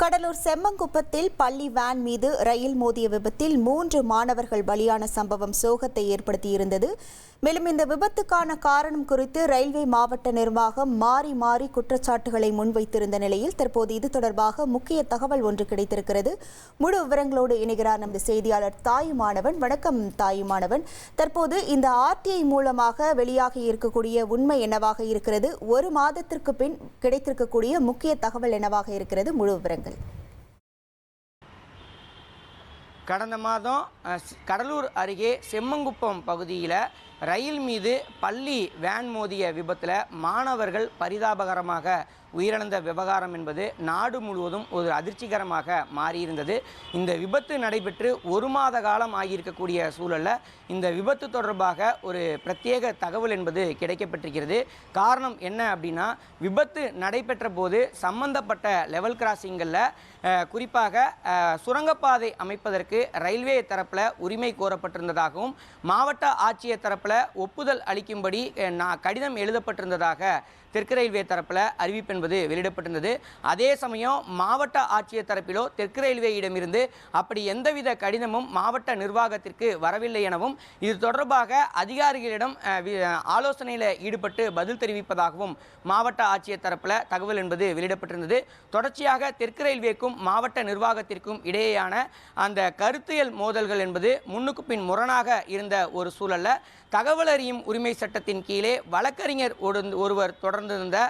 கடலூர் செம்மங்குப்பத்தில் பள்ளி வேன் மீது ரயில் மோதிய விபத்தில் மூன்று மாணவர்கள் பலியான சம்பவம் சோகத்தை ஏற்படுத்தியிருந்தது. மேலும் இந்த விபத்துக்கான காரணம் குறித்து ரயில்வே மாவட்ட நிர்வாகம் மாறி மாறி குற்றச்சாட்டுகளை முன்வைத்திருந்த நிலையில் தற்போது இது தொடர்பாக முக்கிய தகவல் ஒன்று கிடைத்திருக்கிறது. முழு விவரங்களோடு இணைகிறார் நமது செய்தியாளர் தாயுமானவன் வணக்கம் தாயுமானவன் தற்போது இந்த ஆர்டிஐ மூலமாக வெளியாகி இருக்கக்கூடிய உண்மை என்னவாக இருக்கிறது? ஒரு மாதத்திற்கு பின் கிடைத்திருக்கக்கூடிய முக்கிய தகவல் என்னவாக இருக்கிறது? முழு விவரங்கள். கடந்த மாதம் கடலூர் அருகே செம்மங்குப்பம் பகுதியில் ரயில் மீது பள்ளி வேன் மோதிய விபத்தில் மாணவர்கள் பரிதாபகரமாக உயிரிழந்த விவகாரம் என்பது நாடு முழுவதும் ஒரு அதிர்ச்சிகரமாக மாறியிருந்தது. இந்த விபத்து நடைபெற்று ஒரு மாத காலம் ஆகியிருக்கக்கூடிய சூழலில் இந்த விபத்து தொடர்பாக ஒரு பிரத்யேக தகவல் என்பது கிடைக்கப்பட்டிருக்கிறது. காரணம் என்ன அப்படின்னா விபத்து நடைபெற்ற போது சம்பந்தப்பட்ட லெவல் கிராசிங்களில் குறிப்பாக சுரங்கப்பாதை அமைப்பதற்கு ரயில்வே தரப்பில் உரிமை கோரப்பட்டிருந்ததாகவும் மாவட்ட ஆட்சியர் தரப்பில் ஒப்புதல் அளிக்கும்படி நான் கடிதம் எழுதப்பட்டிருந்ததாக தெற்கு ரயில்வே தரப்பில் அறிவிப்பு என்பது வெளியிடப்பட்டிருந்தது. அதே சமயம் மாவட்ட ஆட்சியர் தரப்பிலோ தெற்கு ரயில்வேயிடமிருந்து அப்படி எந்தவித கடிதமும் மாவட்ட நிர்வாகத்திற்கு வரவில்லை எனவும் இது தொடர்பாக அதிகாரிகளிடம் ஆலோசனையில் ஈடுபட்டு பதில் தெரிவிப்பதாகவும் மாவட்ட ஆட்சியர் தரப்பில் தகவல் என்பது வெளியிடப்பட்டிருந்தது. தொடர்ச்சியாக தெற்கு ரயில்வேக்கும் மாவட்ட நிர்வாகத்திற்கும் இடையேயான அந்த கருத்தியல் மோதல்கள் என்பது முன்னுக்கு பின் முரணாக இருந்த ஒரு சூழல்ல தகவல் அறியும் உரிமை சட்டத்தின் கீழே வழக்கறிஞர் ஒருவர் தொடர் தொடர்ந்திருந்த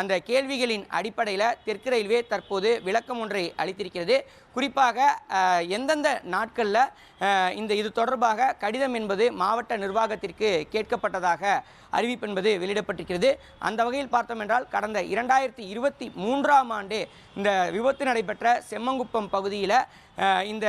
அந்த கேள்விகளின் அடிப்படையில் தெற்கு ரயில்வே தற்போது விளக்கம் ஒன்றை அளித்திருக்கிறது. குறிப்பாக எந்தெந்த நாட்களில் இந்த இது தொடர்பாக கடிதம் என்பது மாவட்ட நிர்வாகத்திற்கு கேட்கப்பட்டதாக அறிவிப்பு என்பது வெளியிடப்பட்டிருக்கிறது. அந்த வகையில் பார்த்தோம் என்றால் கடந்த இரண்டாயிரத்தி இருபத்தி மூன்றாம் ஆண்டு இந்த விபத்து நடைபெற்ற செம்மங்குப்பம் பகுதியில் இந்த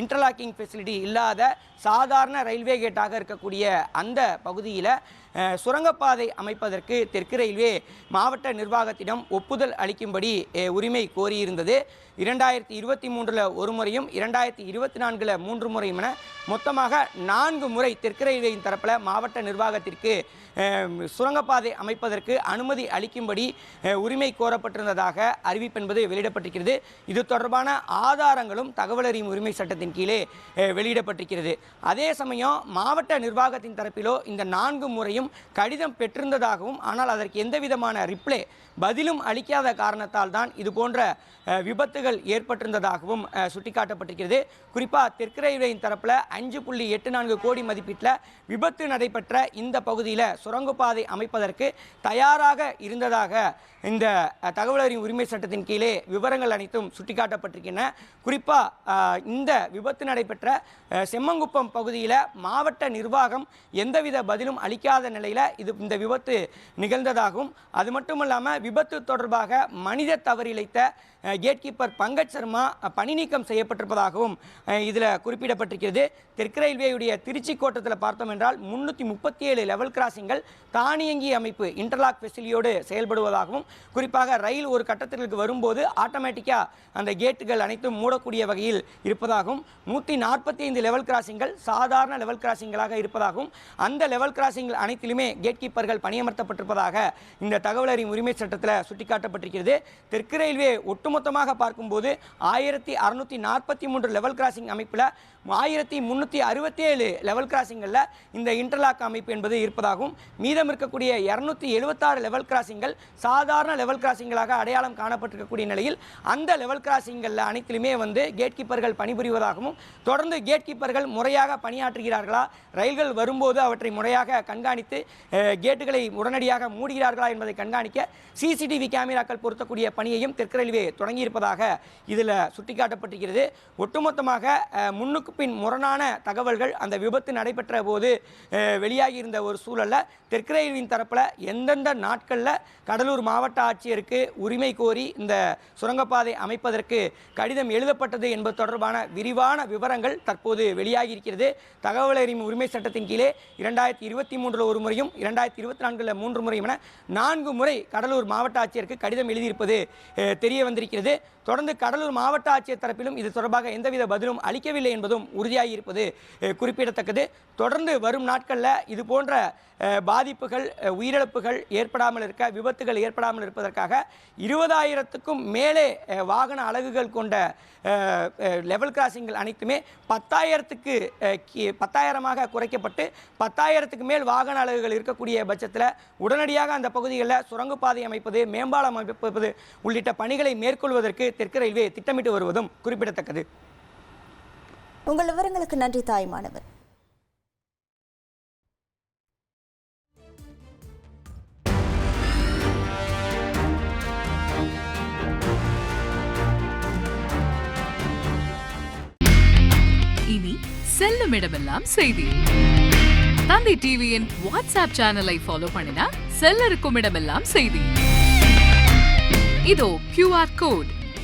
இன்டர்லாக்கிங் ஃபெசிலிட்டி இல்லாத சாதாரண ரயில்வே கேட்டாக இருக்கக்கூடிய அந்த பகுதியில் சுரங்கப்பாதை அமைப்பதற்கு தெற்கு ரயில்வே மாவட்ட நிர்வாகத்திடம் ஒப்புதல் அளிக்கும்படி உரிமை கோரியிருந்தது. இரண்டாயிரத்தி இருபத்தி மூன்றில் ஒரு முறையும் இரண்டாயிரத்தி இருபத்தி நான்கில் மூன்று முறையும் என மொத்தமாக நான்கு முறை தெற்கு ரயில்வேயின் தரப்பில் மாவட்ட நிர்வாகத்திற்கு சுரங்கப்பாதை அமைப்பதற்கு அனுமதி அளிக்கும்படி உரிமை கோரப்பட்டிருந்ததாக அறிவிப்பு என்பது வெளியிடப்பட்டிருக்கிறது. இது தொடர்பான ஆதாரங்களும் தகவல் அறியும் உரிமை சட்டத்தின் கீழே வெளியிடப்பட்டிருக்கிறது. அதே சமயம் மாவட்ட நிர்வாகத்தின் தரப்பிலோ இந்த நான்கு முறையும் கடிதம் பெற்றிருந்ததாகவும் ஆனால் அதற்கு எந்த விதமான ரிப்ளை பதிலும் அளிக்காத காரணத்தால் தான் இது போன்ற விபத்துகள் ஏற்பட்டிருந்ததாகவும் சுட்டிக்காட்டப்பட்டிருக்கிறது. குறிப்பாக தெற்கு ரயில்வேயின் தரப்பில் அஞ்சு புள்ளி எட்டு நான்கு கோடி மதிப்பீட்டில் விபத்து நடைபெற்ற இந்த பகுதியில் சுரங்கப்பாதை அமைப்பதற்கு தயாராக இருந்ததாக இந்த தகவலறியும் உரிமை சட்டத்தின் கீழே விவரங்கள் அனைத்தும் சுட்டிக்காட்டப்பட்டிருக்கின்றன. குறிப்பாக இந்த விபத்து நடைபெற்ற செம்மங்குப்பம் பகுதியில் மாவட்ட நிர்வாகம் எந்தவித பதிலும் அளிக்காத நிலையில் இது இந்த விபத்து நிகழ்ந்ததாகவும் அது மட்டும் இல்லாமல் விபத்து தொடர்பாக மனித தவறிழைத்த அஹ், கேட் கீப்பர் பங்கஜ் சர்மா பணி நீக்கம் செய்யப்பட்டிருப்பதாகவும் இதில் குறிப்பிடப்பட்டிருக்கிறது. தெற்கு ரயில்வேயுடைய திருச்சி கோட்டத்தில் பார்த்தோம் என்றால் முன்னூற்றி முப்பத்தி ஏழு லெவல் கிராசிங்கள் தானியங்கி அமைப்பு இன்டர்லாக் ஃபெசிலியோடு செயல்படுவதாகவும் குறிப்பாக ரயில் ஒரு கட்டத்திற்கு வரும்போது ஆட்டோமேட்டிக்காக அந்த கேட்டுகள் அனைத்தும் மூடக்கூடிய வகையில் இருப்பதாகவும் நூற்றி நாற்பத்தி ஐந்து லெவல் கிராசிங்கள் சாதாரண லெவல் கிராசிங்களாக இருப்பதாகவும் அந்த லெவல் கிராசிங்கள் அனைத்திலுமே கேட் கீப்பர்கள் பணியமர்த்தப்பட்டிருப்பதாக இந்த தகவல் அறியும் உரிமை சட்டத்தில் சுட்டிக்காட்டப்பட்டிருக்கிறது. தெற்கு ரயில்வே ஒட்டுமொத்தமாக பார்க்கும்போது ஆயிரத்தி அறுநூற்றி நாற்பத்தி மூன்று லெவல் கிராசிங் அமைப்பில் ஆயிரத்தி முந்நூற்றி அறுபத்தி ஏழு லெவல் கிராசிங்களில் இந்த இன்டர்லாக் அமைப்பு என்பது இருப்பதாகவும் மீதம் இருக்கக்கூடிய இரநூத்தி எழுபத்தாறு லெவல் கிராசிங்கள் சாதாரண லெவல் கிராசிங்களாக அடையாளம் காணப்பட்டிருக்கக்கூடிய நிலையில் அந்த லெவல் கிராசிங்களில் அனைத்திலுமே வந்து கேட் கீப்பர்கள் பணிபுரிவதாகவும் தொடர்ந்து கேட் கீப்பர்கள் முறையாக பணியாற்றுகிறார்களா ரயில்கள் வரும்போது அவற்றை முறையாக கண்காணித்து அஹ், கேட்டுகளை உடனடியாக மூடுகிறார்களா என்பதை கண்காணிக்க சிசிடிவி கேமராக்கள் பொருத்தக்கூடிய பணியையும் தெற்கு ரயில்வே தொடங்கியிருப்பதாக இதில் சுட்டிக்காட்டப்பட்டிருக்கிறது. ஒட்டுமொத்தமாக முன்னுக்கு பின் முரணான தகவல்கள் அந்த விபத்து நடைபெற்ற போது வெளியாகியிருந்த ஒரு சூழலில் தெற்கு ரயில்வின் தரப்பில் எந்தெந்த நாட்களில் கடலூர் மாவட்ட ஆட்சியருக்கு உரிமை கோரி இந்த சுரங்கப்பாதை அமைப்பதற்கு கடிதம் எழுதப்பட்டது என்பது தொடர்பான விரிவான விவரங்கள் தற்போது வெளியாகியிருக்கிறது. தகவல் அறியும் உரிமை சட்டத்தின் கீழே இரண்டாயிரத்தி இருபத்தி மூன்றில் ஒரு முறையும் இரண்டாயிரத்தி இருபத்தி நான்கில் மூன்று முறையும் என நான்கு முறை கடலூர் மாவட்ட ஆட்சியருக்கு கடிதம் எழுதியிருப்பது தெரிய வந்திருக்கிறது. தொடர்ந்து கடலூர் மாவட்ட ஆட்சியர் தரப்பிலும் இது தொடர்பாக எந்தவித பதிலும் அளிக்கவில்லை என்பதும் உறுதியாகி இருப்பது குறிப்பிடத்தக்கது. தொடர்ந்து வரும் நாட்களில் இது போன்ற பாதிப்புகள் உயிரிழப்புகள் ஏற்படாமல் இருக்க விபத்துகள் ஏற்படாமல் இருப்பதற்காக இருபதாயிரத்துக்கும் மேலே வாகன அலகுகள் கொண்ட லெவல் கிராசிங்கள் அனைத்துமே பத்தாயிரத்துக்கு பத்தாயிரமாக குறைக்கப்பட்டு பத்தாயிரத்துக்கு மேல் வாகன அலகுகள் இருக்கக்கூடிய பட்சத்தில் உடனடியாக அந்த பகுதிகளில் சுரங்கப்பாதை அமைப்பது மேம்பாலம் அமைப்பது உள்ளிட்ட பணிகளை மேற்கொள்வதற்கு தெற்கு ரயில்வே திட்டமிட்டு வருவதும் குறிப்பிடத்தக்கது. உங்கள் விவரங்களுக்கு நன்றி தாய்மானவர் இனி செல்லும் இடமெல்லாம் செய்தி. தந்தை டிவியின் வாட்ஸ்அப் சேனலை ஃபாலோ பண்ணினா செல்ல இருக்கும் இடமெல்லாம் செய்தி. இதோ கியூஆர் கோட்